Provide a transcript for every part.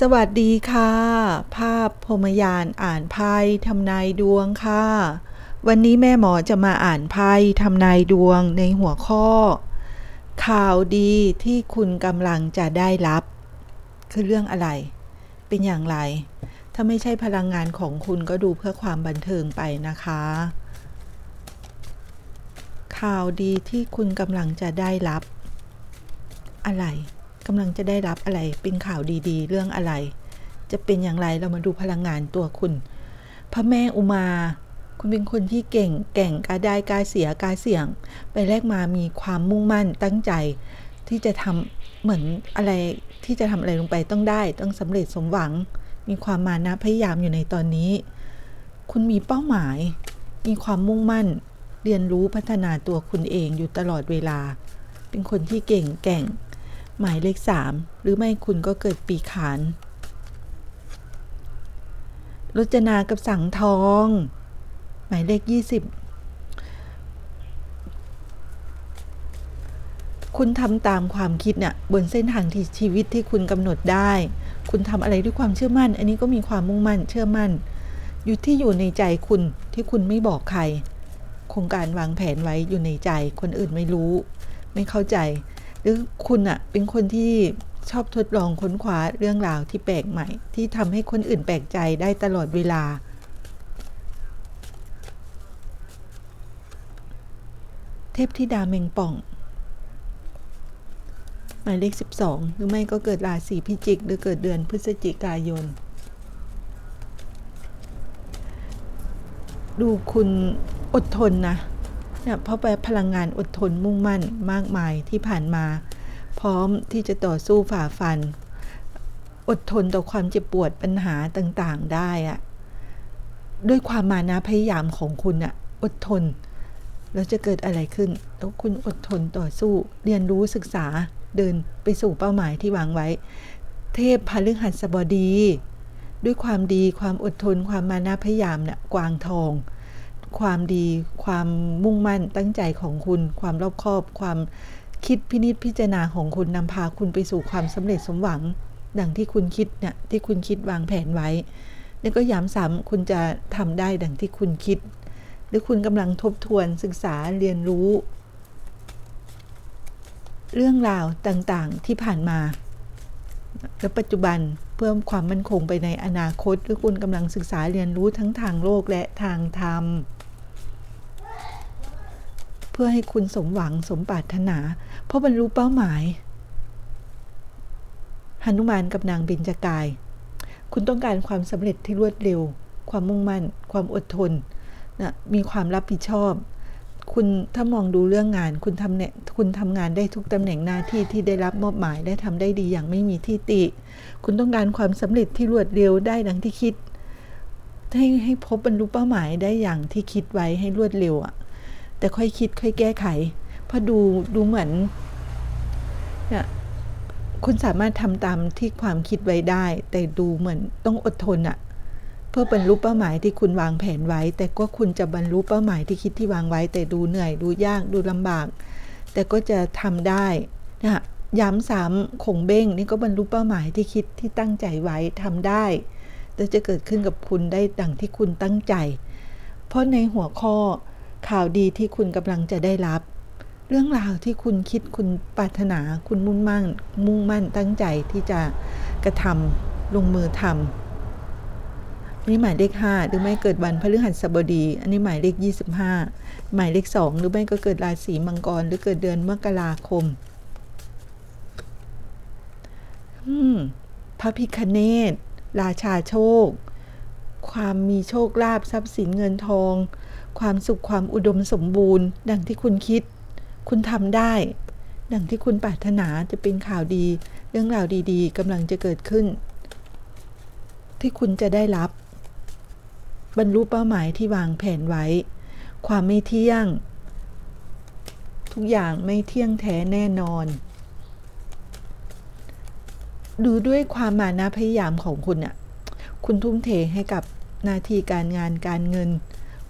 สวัสดีค่ะ ภาพพรมยานอ่านไพ่ทำนายดวงค่ะ วันนี้แม่หมอจะมาอ่านไพ่ทำนายดวงในหัวข้อ ข่าวดีที่คุณกำลังจะได้รับ คือเรื่องอะไร เป็นอย่างไร ถ้าไม่ใช่พลังงานของคุณก็ดูเพื่อความบันเทิงไปนะคะ ข่าวดีที่คุณกำลังจะได้รับ อะไร กำลังจะได้รับอะไรเป็นข่าวดีๆ เรื่องอะไร จะเป็นอย่างไรเรามาดูพลังงานตัวคุณ พระแม่อุมา คุณเป็นคนที่เก่งแก่งกาได้กาเสียกาเสี่ยง ไปแรกมามีความมุ่งมั่นตั้งใจ ที่จะทำเหมือนอะไรที่จะทำอะไรลงไปต้องได้ ต้องสำเร็จสมหวัง มีความมานะพยายามอยู่ในตอนนี้ คุณมีเป้าหมาย มีความมุ่งมั่น เรียนรู้พัฒนาตัวคุณเองอยู่ตลอดเวลา เป็นคนที่เก่งแก่ง หมายเลขสามหรือไม่คุณก็เกิดปีขานรจนากับสังทอง หมายเลขยี่สิบคุณทำตามความคิดเนี่ยบนเส้นทางที่ชีวิตที่คุณกำหนดได้ คุณทำอะไรด้วยความเชื่อมั่น อันนี้ก็มีความมุ่งมั่นเชื่อมั่น อยู่ที่อยู่ในใจคุณที่คุณไม่บอกใคร โครงการวางแผนไว้อยู่ในใจคนอื่นไม่รู้ ไม่เข้าใจ หรือคุณอะเป็นคนที่ชอบทดลองค้นคว้าเรื่องราวที่แปลกใหม่ ที่ทำให้คนอื่นแปลกใจได้ตลอดเวลา เทพธิดาเมงป่อง หมายเลข 12 หรือไม่ก็เกิดราศีพิจิก หรือเกิดเดือนพฤศจิกายน ดูคุณอดทนนะ นี่ยเพราะไปพลังงานอดทนมุ่งมั่นมากมายที่ผ่านมา พร้อมที่จะต่อสู้ฝ่าฟัน อดทนต่อความเจ็บปวดปัญหาต่างๆได้อะด้วยความมานะพยายามของคุณอะอดทน แล้วจะเกิดอะไรขึ้น แล้วคุณอดทนต่อสู้ เรียนรู้ศึกษาเดินไปสู่เป้าหมายที่วางไว้ เทพพฤหัสบดี ด้วยความดีความอดทนความมานะพยายามเนี่ยกวางทอง ความดี ความมุ่งมั่นตั้งใจของคุณ ความรอบคอบ ความคิดพินิจพิจารณาของคุณนำพาคุณไปสู่ความสำเร็จสมหวัง ดังที่คุณคิดเนี่ยที่คุณคิดวางแผนไว้ แล้วก็ย้ำซ้ำคุณจะทำได้ดังที่คุณคิด หรือคุณกำลังทบทวนศึกษาเรียนรู้ เรื่องราวต่างๆที่ผ่านมา และปัจจุบันเพิ่มความมั่นคงไปในอนาคตหรือคุณกำลังศึกษาเรียนรู้ทั้งทางโลกและทางธรรม เพื่อให้คุณสมหวังสมปรารถนา เพราะบรรลุเป้าหมายหนุมานกับนางเบญจกาย คุณต้องการความสำเร็จที่รวดเร็ว ความมุ่งมั่น ความอดทนนะมีความรับผิดชอบ คุณถ้ามองดูเรื่องงาน คุณทำเนี่ยคุณทำงานได้ทุกตำแหน่งหน้าที่ที่ได้รับมอบหมายได้ทำได้ดีอย่างไม่มีที่ติ คุณต้องการความสำเร็จที่รวดเร็วได้ดังที่คิดให้ให้พบบรรลุเป้าหมายได้อย่างที่คิดไว้ให้รวดเร็วอะ แต่ค่อยคิดค่อยแก้ไข เพราะดูดูเหมือนเนี่ยคุณสามารถทำตามที่ความคิดไว้ได้ แต่ดูเหมือนต้องอดทนอะเพื่อบรรลุเป้าหมายที่คุณวางแผนไว้ แต่ก็คุณจะบรรลุเป้าหมายที่คิดที่วางไว้ แต่ดูเหนื่อย ดูยากดูลำบาก แต่ก็จะทำได้นะย้ำซ้ำคงเบ้งนี่ก็บรรลุเป้าหมายที่คิดที่ตั้งใจไว้ทำได้ แต่จะเกิดขึ้นกับคุณได้ดังที่คุณตั้งใจ เพราะในหัวข้อ ข่าวดีที่คุณกำลังจะได้รับ เรื่องราวที่คุณคิดคุณปรารถนาคุณมุ่งมั่นมุ่งมั่นตั้งใจที่จะกระทำลงมือทำอันนี้หมายเลขห้าหรือไม่เกิดวันพฤหัสบดี อันนี้หมายเลขยี่สิบห้าหมายเลขสองหรือไม่ก็เกิดราศีมังกร หรือเกิดเดือนมกราคมอืมพระพิคเนตราชาโชค ความมีโชคลาภทรัพย์สินเงินทอง ความสุขความอุดมสมบูรณ์ ดังที่คุณคิด คุณทำได้ ดังที่คุณปรารถนาจะเป็นข่าวดี เรื่องราวดีๆกำลังจะเกิดขึ้น ที่คุณจะได้รับ บรรลุเป้าหมายที่วางแผนไว้ ความไม่เที่ยง ทุกอย่างไม่เที่ยงแท้แน่นอน ดูด้วยความมานะพยายามของคุณอะคุณทุ่มเทให้กับหน้าที่การงานการเงิน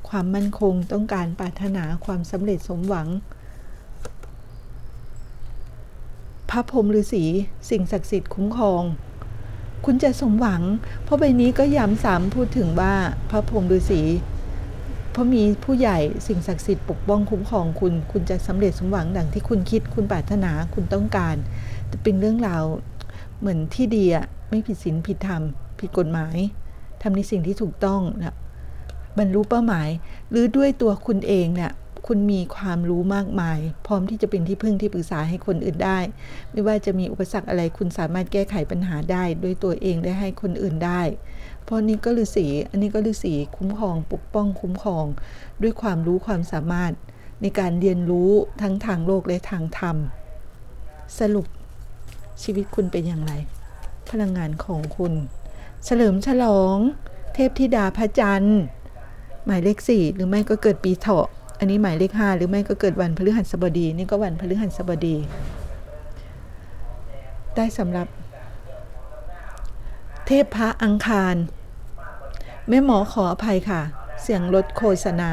ความมั่นคงต้องการปรารถนาความสำเร็จสมหวัง พระพรหมฤาษีสิ่งศักดิ์สิทธิ์คุ้มครอง คุณจะสมหวัง เพราะใบนี้ก็ย้ำซ้ำพูดถึงว่าพระพรหมฤาษีเพราะมีผู้ใหญ่สิ่งศักดิ์สิทธิ์ปกป้องคุ้มครองคุณ คุณจะสำเร็จสมหวังดังที่คุณคิด คุณปรารถนาคุณต้องการจะเป็นเรื่องราวเหมือนที่ดีอะไม่ผิดศีลผิดธรรม ผิดกฎหมายทำในสิ่งที่ถูกต้องนะ บรรลุเป้าหมาย หรือด้วยตัวคุณเองเนี่ยคุณมีความรู้มากมาย พร้อมที่จะเป็นที่พึ่งที่ปรึกษาให้คนอื่นได้ ไม่ว่าจะมีอุปสรรคอะไรคุณสามารถแก้ไขปัญหาได้ ด้วยตัวเองได้ให้คนอื่นได้ เพราะนี้ก็ฤาษีอันนี้ก็ฤาษีคุ้มครองปกป้องคุ้มครอง ด้วยความรู้ความสามารถ ในการเรียนรู้ทั้งทางโลกและทางธรรม สรุปชีวิตคุณเป็นอย่างไร พลังงานของคุณ เฉลิมฉลอง เทพธิดาพระจันทร์ หมายเลขสี่หรือไม่ก็เกิดปีเถาะ อันนี้หมายเลขห้าหรือไม่ก็เกิดวันพฤหัสบดี นี่ก็วันพฤหัสบดี ได้สำหรับ เทพพระอังคาร แม่หมอขออภัยค่ะ เสียงลดโฆษณา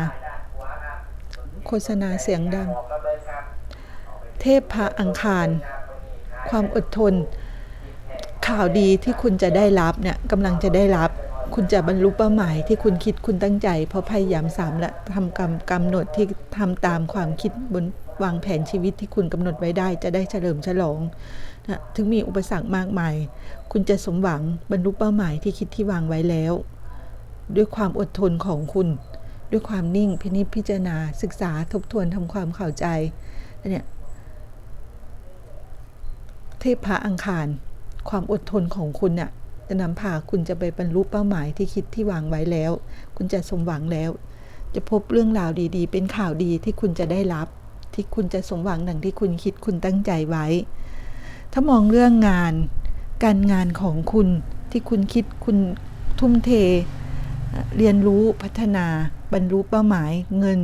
โฆษณาเสียงดัง เทพพระอังคาร ความอดทน ข่าวดีที่คุณจะได้รับเนี่ยกำลังจะได้รับ คุณจะบรรลุเป้าหมายที่คุณคิดคุณตั้งใจ เพราะพยายามสามและทำกรรมกำหนดที่ทำตามความคิดบนวางแผนชีวิตที่คุณกำหนดไว้ได้จะได้เฉลิมฉลองนะถึงมีอุปสรรคมากมาย คุณจะสมหวังบรรลุเป้าหมายที่คิดที่วางไว้แล้ว ด้วยความอดทนของคุณ ด้วยความนิ่งพินิจพิจารณา ศึกษาทบทวนทำความเข้าใจเนี่ยเทพพระอังคาร ความอดทนของคุณน่ะ จะนำพาคุณจะไปบรรลุเป้าหมายที่คิดที่วางไว้แล้ว คุณจะสมหวังแล้ว จะพบเรื่องราวดีๆ เป็นข่าวดีที่คุณจะได้รับ ที่คุณจะสมหวังดังที่คุณคิดคุณตั้งใจไว้ ถ้ามองเรื่องงาน การงานของคุณที่คุณคิดคุณทุ่มเท เรียนรู้พัฒนาบรรลุเป้าหมายเงิน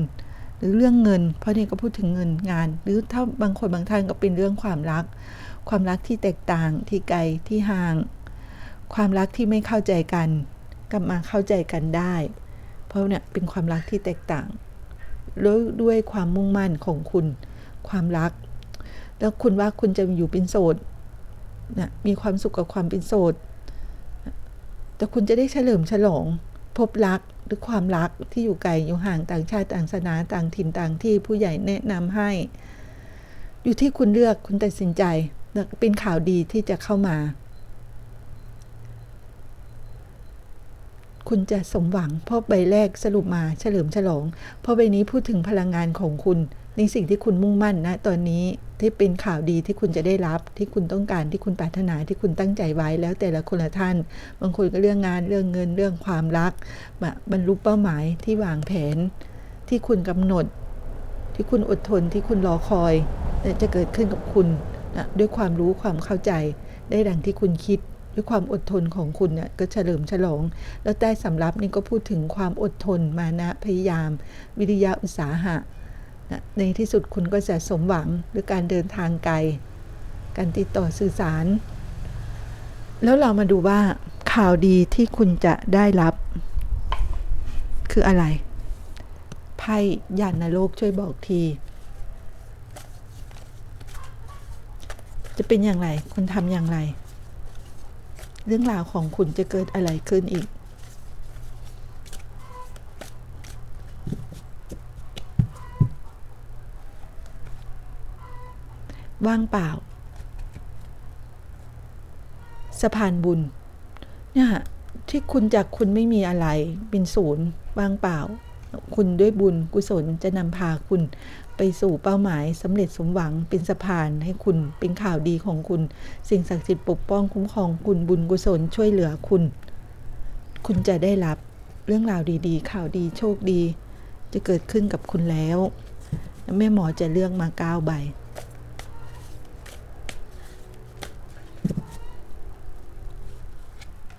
หรือเรื่องเงิน เพราะนี่ก็พูดถึงเงินงาน หรือถ้าบางคนบางท่านก็เป็นเรื่องความรัก ความรักที่แตกต่างที่ไกลที่ห่าง ความรักที่ไม่เข้าใจกันกลับมาเข้าใจกันได้ เพราะเนี่ยเป็นความรักที่แตกต่างแล้วด้วยความมุ่งมั่นของคุณ ความรัก แล้วคุณว่าคุณจะอยู่เป็นโสดนะมีความสุขกับความเป็นโสดแต่คุณจะได้เฉลิมฉลอง พบรักหรือความรักที่อยู่ไกลอยู่ห่างต่างชาติต่างศาสนาต่างถิ่นต่างที่ผู้ใหญ่แนะนำให้ อยู่ที่คุณเลือกคุณตัดสินใจเป็นข่าวดีที่จะเข้ามา คุณจะสมหวัง เพราะใบแรกสรุปมาเฉลิมฉลอง เพราะใบนี้พูดถึงพลังงานของคุณในสิ่งที่คุณมุ่งมั่นนะตอนนี้ที่เป็นข่าวดีที่คุณจะได้รับที่คุณต้องการที่คุณปรารถนาที่คุณตั้งใจไว้แล้วแต่ละคนละท่าน บางคนก็เรื่องงานเรื่องเงินเรื่องความรักบรรลุเป้าหมายที่วางแผน ที่คุณกำหนด ที่คุณอดทนที่คุณรอคอย จะเกิดขึ้นกับคุณนะด้วยความรู้ความเข้าใจได้ดังที่คุณคิด ด้วยความอดทนของคุณเนี่ยก็เฉลิมฉลอง แล้วใต้สำรับนี่ก็พูดถึงความอดทนมานะพยายาม วิริยะอุตสาหะนะในที่สุดคุณก็จะสมหวังด้วยการเดินทางไกล การติดต่อสื่อสาร แล้วเรามาดูว่าข่าวดีที่คุณจะได้รับ คืออะไร ไพ่ยานโลกช่วยบอกที จะเป็นอย่างไร คุณทำอย่างไร เรื่องราวของคุณจะเกิดอะไรขึ้นอีก ว่างเปล่า สะพานบุญ เนี่ยที่คุณจากคุณไม่มีอะไร เป็นศูนย์ว่างเปล่า คุณด้วยบุญกุศลจะนำพาคุณไปสู่เป้าหมายสำเร็จสมหวังเป็นสะพานให้คุณเป็นข่าวดีของคุณ สิ่งศักดิ์สิทธิ์ปกป้องคุ้มครองคุณบุญกุศลช่วยเหลือคุณ คุณจะได้รับเรื่องราวดีๆ ข่าวดีโชคดี จะเกิดขึ้นกับคุณแล้วแม่หมอจะเลือกมาเก้าใบ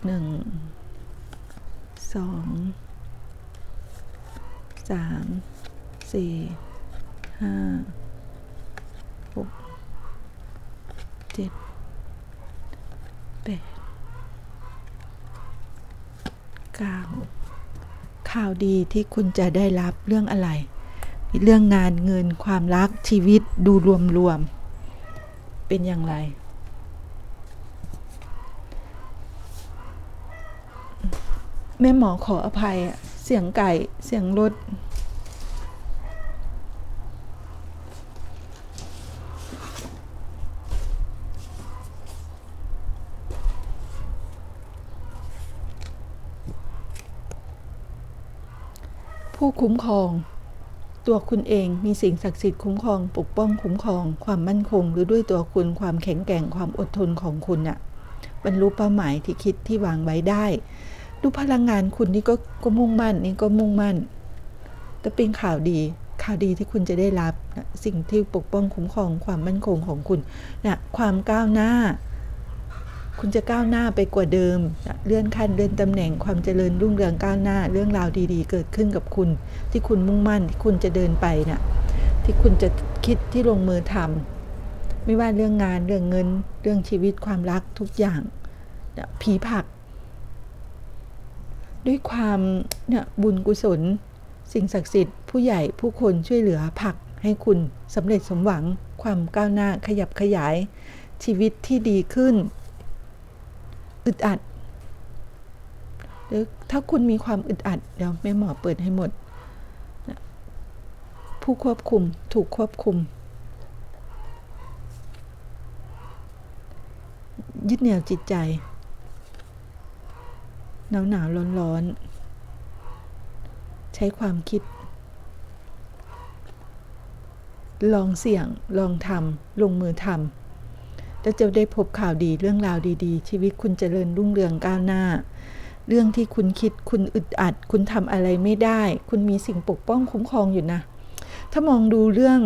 หนึ่งสอง สามสี่ห้าหกเจ็ดแปดเก้าข่าวดีที่คุณจะได้รับเรื่องอะไร เรื่องงานเงินความรักชีวิตดูรวมๆ เป็นอย่างไรแม่หมอขออภัยอะ เสียงไก่ เสียงรถ ผู้คุ้มครอง ตัวคุณเองมีสิ่งศักดิ์สิทธิ์คุ้มครอง ปกป้องคุ้มครอง ความมั่นคง หรือด้วยตัวคุณความแข็งแกร่งความอดทนของคุณน่ะบรรลุเป้าหมายที่คิดที่วางไว้ได้ ดูพลังงานคุณนี่ก็ก็มุ่งมั่นนี่ก็มุ่งมั่น แต่เป็นข่าวดีข่าวดีที่คุณจะได้รับนะสิ่งที่ปกป้องคุ้มครองความมั่นคงของคุณนะความก้าวหน้า คุณจะก้าวหน้าไปกว่าเดิมนะเลื่อนขั้นเลื่อนตำแหน่งความเจริญรุ่งเรืองก้าวหน้า เรื่องราวดีๆ เกิดขึ้นกับคุณ ที่คุณมุ่งมั่นที่คุณจะเดินไปนะ่ะที่คุณจะคิดที่ลงมือทำไม่ว่าเรื่องงานเรื่องเงิน เรื่องชีวิตความรักทุกอย่างนะผีผัก ด้วยความเนี่ยบุญกุศล สิ่งศักดิ์สิทธิ์ผู้ใหญ่ผู้คนช่วยเหลือผลักให้คุณสำเร็จสมหวังความก้าวหน้าขยับขยาย ชีวิตที่ดีขึ้น อึดอัด หรือถ้าคุณมีความอึดอัด เดี๋ยวแม่หมอเปิดให้หมด ผู้ควบคุมถูกควบคุม ยึดเหนี่ยวจิตใจ หนาวหนาวร้อนร้อนๆใช้ความคิด ลองเสี่ยงลองทำลงมือทำแล้วจะได้พบข่าวดีเรื่องราวดีๆ ชีวิตคุณจเจริญรุ่งเรืองก้าวหน้า เรื่องที่คุณคิดคุณอึดอัด คุณทำอะไรไม่ได้ คุณมีสิ่งปกป้องคุ้มครองอยู่นะ ถ้ามองดูเรื่อง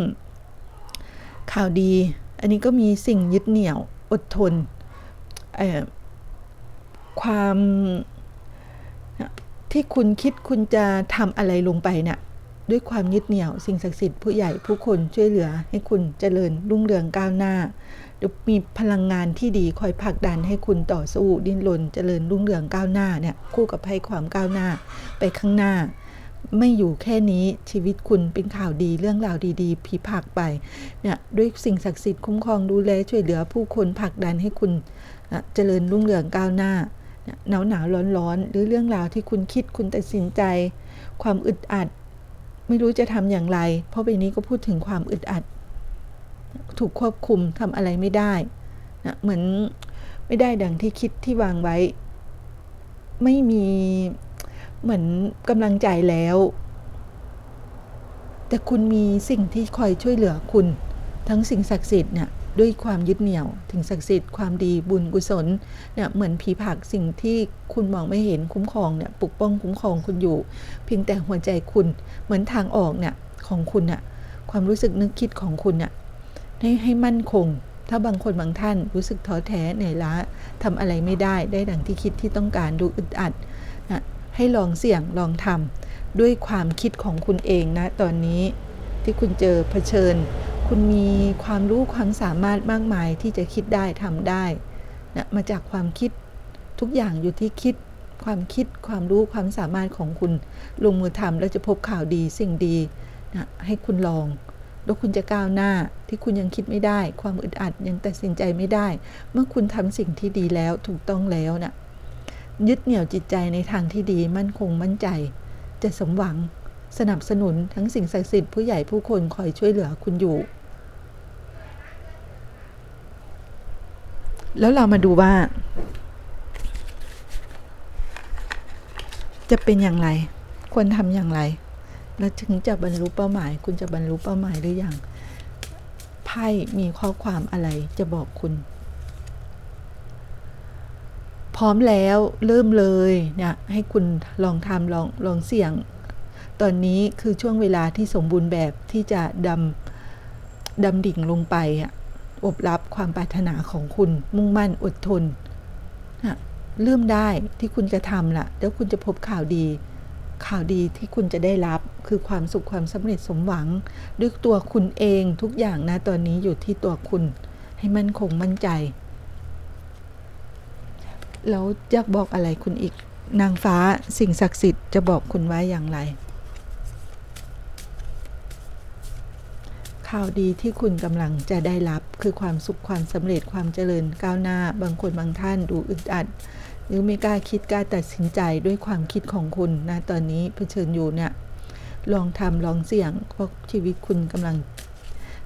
ข่าวดี อันนี้ก็มีสิ่งยึดเหนี่ยวอดทนความ ที่คุณคิดคุณจะทำอะไรลงไปเนะ่ยด้วยความยึดเหนี่ยวสิ่งศักดิ์สิทธิ์ผู้ใหญ่ผู้คนช่วยเหลือให้คุณเจริญรุ่งเรืองก้าวหน้าหรือมีพลังงานที่ดีคอยผลักดันให้คุณต่อสู้ดิ้นรนเจริญรุ่งเรืองก้าวหน้าเนี่ยคู่กับให้ความก้าวหน้าไปข้างหน้า ไม่อยู่แค่นี้ชีวิตคุณเป็นข่าวดีเรื่องราวดี ๆ ผีผักไปเนี่ยด้วยสิ่งศักดิ์สิทธิ์คุ้มครองดูแลช่วยเหลือผู้คนผลักดันให้คุณเจริญรุ่งเรืองก้าวหน้า หนาวหนาวร้อนร้อนหรือเรื่องราวที่คุณคิดคุณตัดสินใจ ความอึดอัด ไม่รู้จะทำอย่างไร เพราะใบนี้ก็พูดถึงความอึดอัด ถูกควบคุมทำอะไรไม่ได้นะเหมือนไม่ได้ดังที่คิดที่วางไว้ ไม่มีเหมือนกำลังใจแล้ว แต่คุณมีสิ่งที่คอยช่วยเหลือคุณ ทั้งสิ่งศักดิ์สิทธิ์เนี่ย ด้วยความยึดเหนี่ยว ถึงศักดิ์สิทธิ์ความดีบุญกุศลเนี่ยเหมือนผีผักสิ่งที่คุณมองไม่เห็นคุ้มครองเนี่ยปกป้องคุ้มครองคุณอยู่ เพียงแต่หัวใจคุณเหมือนทางออกเนี่ยของคุณน่ะความรู้สึกนึกคิดของคุณน่ะให้ให้มั่นคง ถ้าบางคนบางท่านรู้สึกท้อแท้เหนื่อยล้าทำอะไรไม่ได้ได้ดังที่คิดที่ต้องการดูอึดอัดนะให้ลองเสี่ยงลองทำด้วยความคิดของคุณเองนะตอนนี้ที่คุณเจอเผชิญ คุณมีความรู้ความสามารถมากมายที่จะคิดได้ทำได้นะมาจากความคิดทุกอย่างอยู่ที่คิดความคิดความรู้ความสามารถของคุณลงมือทำแล้วจะพบข่าวดีสิ่งดีนะให้คุณลอง แล้วคุณจะก้าวหน้าที่คุณยังคิดไม่ได้ ความอึดอัดยังตัดสินใจไม่ได้ เมื่อคุณทำสิ่งที่ดีแล้วถูกต้องแล้วนะ่ะยึดเหนี่ยวจิตใจในทางที่ดีมั่นคงมั่นใจ จะสมหวัง สนับสนุนทั้งสิ่งศักดิ์สิทธิ์ผู้ใหญ่ผู้คนคอยช่วยเหลือคุณอยู่ แล้วเรามาดูว่า จะเป็นอย่างไร ควรทำอย่างไร แล้วถึงจะบรรลุเป้าหมาย คุณจะบรรลุเป้าหมายหรืออยังไพ่มีข้อความอะไรจะบอกคุณ พร้อมแล้วเริ่มเลยเนี่ยให้คุณลองทำลองลองเสี่ยง ตอนนี้คือช่วงเวลาที่สมบูรณ์แบบที่จะดำดำดิ่งลงไปอะ อบรับความปรารถนาของคุณมุ่งมั่นอดทนนะเริ่มได้ที่คุณจะทำละแล้วคุณจะพบข่าวดี ข่าวดีที่คุณจะได้รับคือความสุขความสำเร็จสมหวังด้วยตัวคุณเองทุกอย่างนะตอนนี้อยู่ที่ตัวคุณ ให้มั่นคงมั่นใจ แล้วอยากบอกอะไรคุณอีกนางฟ้าสิ่งศักดิ์สิทธิ์จะบอกคุณไว้อย่างไร ข่าวดีที่คุณกำลังจะได้รับคือความสุขความสำเร็จความเจริญก้าวหน้า บางคนบางท่านดูอึดอัด หรือไม่กล้าคิดกล้าตัดสินใจด้วยความคิดของคุณนะตอนนี้เผชิญอยู่เนี่ยลองทำลองเสี่ยงเพราะชีวิตคุณกำลัง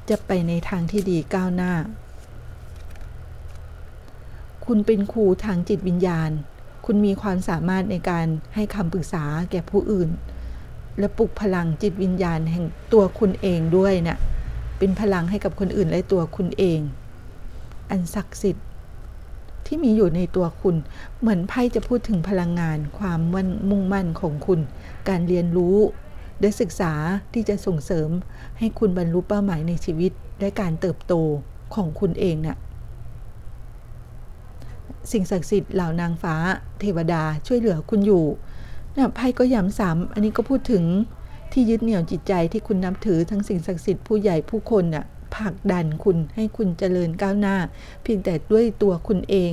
จะไปในทางที่ดีก้าวหน้า คุณเป็นครูทางจิตวิญญาณ คุณมีความสามารถในการให้คำปรึกษาแก่ผู้อื่น และปลุกพลังจิตวิญญาณแห่งตัวคุณเองด้วยเนะ่ย เป็นพลังให้กับคนอื่นและตัวคุณเอง อันศักดิ์สิทธิ์ที่มีอยู่ในตัวคุณ เหมือนไพ่จะพูดถึงพลังงาน ความมันมุ่งมั่นของคุณ การเรียนรู้ และศึกษาที่จะส่งเสริม ให้คุณบรรลุเป้าหมายในชีวิต และการเติบโตของคุณเองเนะ่ยสิ่งศักดิ์สิทธิ์เหล่านางฟ้า เทวดาช่วยเหลือคุณอยู่นะไพ่ก็ย้ำซ้ำอันนี้ก็พูดถึง ที่ยึดเหนี่ยวจิตใจที่คุณนับถือทั้งสิ่งศักดิ์สิทธิ์ผู้ใหญ่ผู้คนน่ะผลักดันคุณให้คุณเจริญก้าวหน้า เพียงแต่ด้วยตัวคุณเอง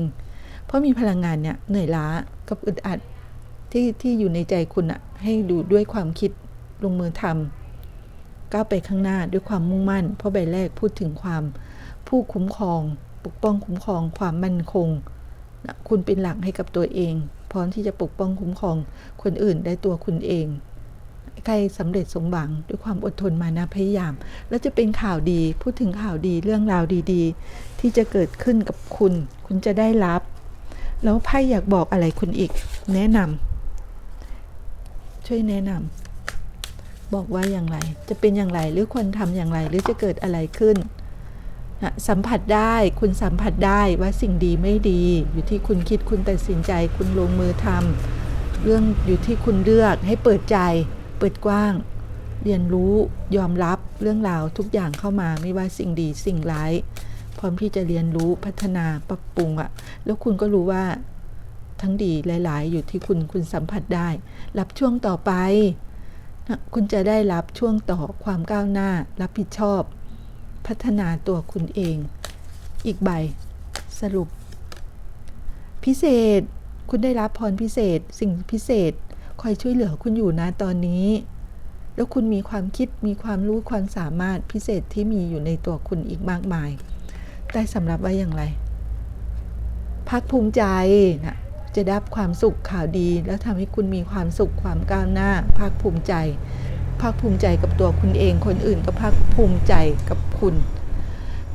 เพราะมีพลังงานเนี่ยเหนื่อยล้ากับอึดอัดที่ที่อยู่ในใจคุณอะให้ดูด้วยความคิดลงมือทำก้าวไปข้างหน้าด้วยความมุ่งมั่น เพราะใบแรกพูดถึงความผู้คุ้มครอง ปกป้องคุ้มครอง ความมั่นคงนะคุณเป็นหลักให้กับตัวเอง พร้อมที่จะปกป้องคุ้มครองคนอื่นได้ตัวคุณเอง ใครสำเร็จสมหวังด้วยความอดทนมานะพยายาม แล้วจะเป็นข่าวดีพูดถึงข่าวดีเรื่องราวดีๆ ที่จะเกิดขึ้นกับคุณ คุณจะได้รับ แล้วไพ่อยากบอกอะไรคุณอีก แนะนำช่วยแนะนำบอกว่าอย่างไร จะเป็นอย่างไรหรือควรทำอย่างไรหรือจะเกิดอะไรขึ้นนะสัมผัสได้คุณสัมผัสได้ว่าสิ่งดีไม่ดี อยู่ที่คุณคิดคุณตัดสินใจ คุณลงมือทำเรื่องอยู่ที่คุณเลือกให้เปิดใจ เปิดกว้าง เรียนรู้ยอมรับเรื่องราวทุกอย่างเข้ามาไม่ว่าสิ่งดีสิ่งร้าย พร้อมที่จะเรียนรู้พัฒนาปรับปรุงอะแล้วคุณก็รู้ว่าทั้งดีหลาย ๆ อยู่ที่คุณคุณสัมผัสได้ รับช่วงต่อไปนะคุณจะได้รับช่วงต่อความก้าวหน้า รับผิดชอบ พัฒนาตัวคุณเอง อีกใบ สรุป พิเศษคุณได้รับพรพิเศษ สิ่งพิเศษ คอยช่วยเหลือคุณอยู่นะตอนนี้ แล้วคุณมีความคิดมีความรู้ความสามารถพิเศษที่มีอยู่ในตัวคุณอีกมากมายได้สำหรับว่าอย่างไรภาคภูมิใจนะจะได้ความสุขข่าวดี แล้วทำให้คุณมีความสุขความก้าวหน้า ภาคภูมิใจ ภาคภูมิใจกับตัวคุณเอง คนอื่นก็ภาคภูมิใจกับคุณ